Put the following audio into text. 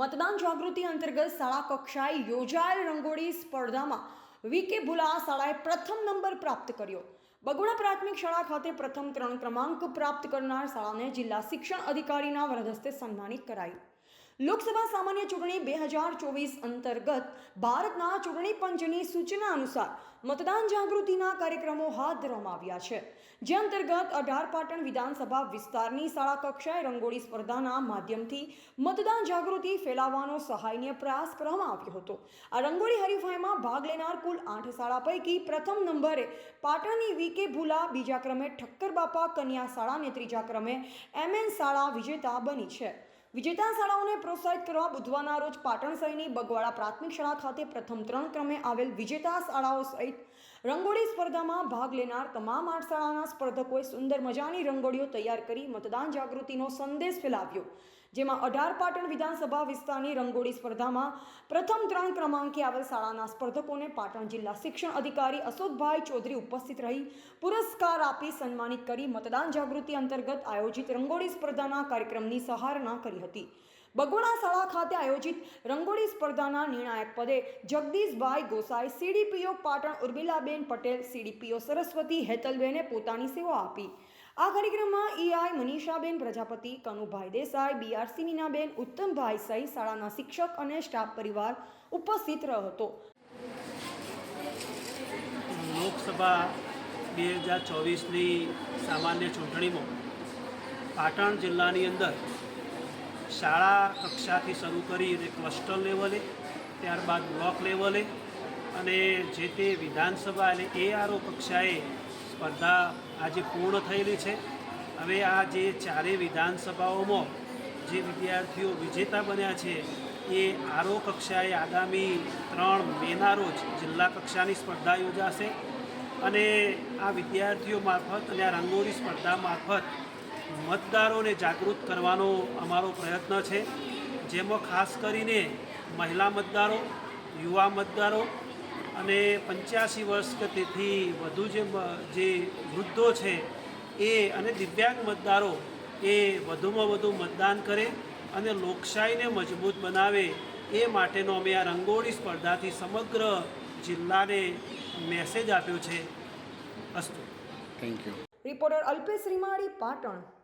મતદાન જાગૃતિ અંતર્ગત શાળા કક્ષાએ યોજાયેલ રંગોળી સ્પર્ધામાં વીકે ભુલા શાળાએ પ્રથમ નંબર પ્રાપ્ત કર્યો. બગોડા પ્રાથમિક શાળા ખાતે પ્રથમ ત્રણ ક્રમાંક પ્રાપ્ત કરનાર શાળાને જિલ્લા શિક્ષણ અધિકારીના વરદ હસ્તે સન્માનિત કરાઈ લોકસભા સામાન્ય ચૂંટણી બે હજાર ચોવીસ અંતર્ગત ભારતના ચૂંટણી પંચની સૂચના અનુસાર મતદાન જાગૃતિના કાર્યક્રમો હાથ ધરવામાં આવ્યા છે. જે અંતર્ગત અઢાર પાટણ વિધાનસભા વિસ્તારની શાળા કક્ષાએ રંગોળી સ્પર્ધાના માધ્યમથી મતદાન જાગૃતિ ફેલાવવાનો સહાયનીય પ્રયાસ કરવામાં આવ્યો હતો. આ રંગોળી હરીફાઈમાં ભાગ લેનાર કુલ આઠ શાળા પૈકી પ્રથમ નંબરે પાટણની વીકે ભુલા, બીજા ક્રમે ઠક્કર બાપા, કન્યા શાળા અને ત્રીજા ક્રમે એમએન શાળા વિજેતા બની છે. વિજેતા શાળાઓને પ્રોત્સાહિત કરવા બુધવારના રોજ પાટણ શહેરની બગવાડા પ્રાથમિક શાળા ખાતે પ્રથમ ત્રણ ક્રમે આવેલ વિજેતા શાળાઓ સહિત રંગોળી સ્પર્ધામાં ભાગ લેનાર તમામ આઠ શાળાના સ્પર્ધકોએ સુંદર મજાની રંગોળીઓ તૈયાર કરી મતદાન જાગૃતિનો સંદેશ ફેલાવ્યો, જેમાં અઢાર પાટણ વિધાનસભા વિસ્તારની રંગોળી સ્પર્ધામાં પ્રથમ ત્રણ ક્રમાંકે આવેલ શાળાના સ્પર્ધકોને પાટણ જિલ્લા શિક્ષણ અધિકારી અશોકભાઈ ચૌધરી ઉપસ્થિત રહી પુરસ્કાર આપી સન્માનિત કરી મતદાન જાગૃતિ અંતર્ગત આયોજિત રંગોળી સ્પર્ધાના કાર્યક્રમની સહારણા કરી હતી. બગોડા શાળા ખાતે આયોજિત રંગોળી સ્પર્ધાના નિર્ણાયક પદે જગદીશભાઈ ગોસાઈ સીડીપીઓ પાટણ ઉર્મિલાબેન પટેલ સીડીપીઓ સરસ્વતી હેતલબેને પોતાની સેવા આપી. આ કાર્યક્રમમાં ઈઆઈ મનીષાબેન પ્રજાપતિ, કનુભાઈ દેસાઈ બીઆરસી મીનાબેન ઉત્તમભાઈ સહિત શાળાના શિક્ષક અને સ્ટાફ પરિવાર ઉપસ્થિત રહ્યો હતો લોકસભા બે હજાર ચોવીસની સામાન્ય ચૂંટણીમાં પાટણ જિલ્લાની અંદર શાળા કક્ષાથી શરૂ કરી અને ક્લસ્ટર લેવલે ત્યારબાદ બ્લોક લેવલે અને જે તે વિધાનસભા અને એઆરઓ કક્ષાએ સ્પર્ધા આજે પૂર્ણ થયેલી છે. હવે આ જે ચારેય વિધાનસભાઓમાં જે વિદ્યાર્થીઓ વિજેતા બન્યા છે, એ આરો કક્ષાએ આગામી ત્રણ મેના રોજ જિલ્લા કક્ષાની સ્પર્ધા યોજાશે. અને આ વિદ્યાર્થીઓ મારફત અને આ રંગોળી સ્પર્ધા મારફત મતદારોને જાગૃત કરવાનો અમારો પ્રયત્ન છે. જેમાં ખાસ કરીને મહિલા મતદારો યુવા મતદારો અને પંચ્યાસી વર્ષ કે તેથી વધુ જે જે વૃદ્ધો છે એ અને દિવ્યાંગ મતદારો એ વધુમાં વધુ મતદાન કરે અને લોકશાહીને મજબૂત બનાવે એ માટેનો અમે આ રંગોળી સ્પર્ધાથી સમગ્ર જિલ્લાને મેસેજ આપ્યો છે. અસ્તુ. Thank you reporter Alpesh Rimadi Patan.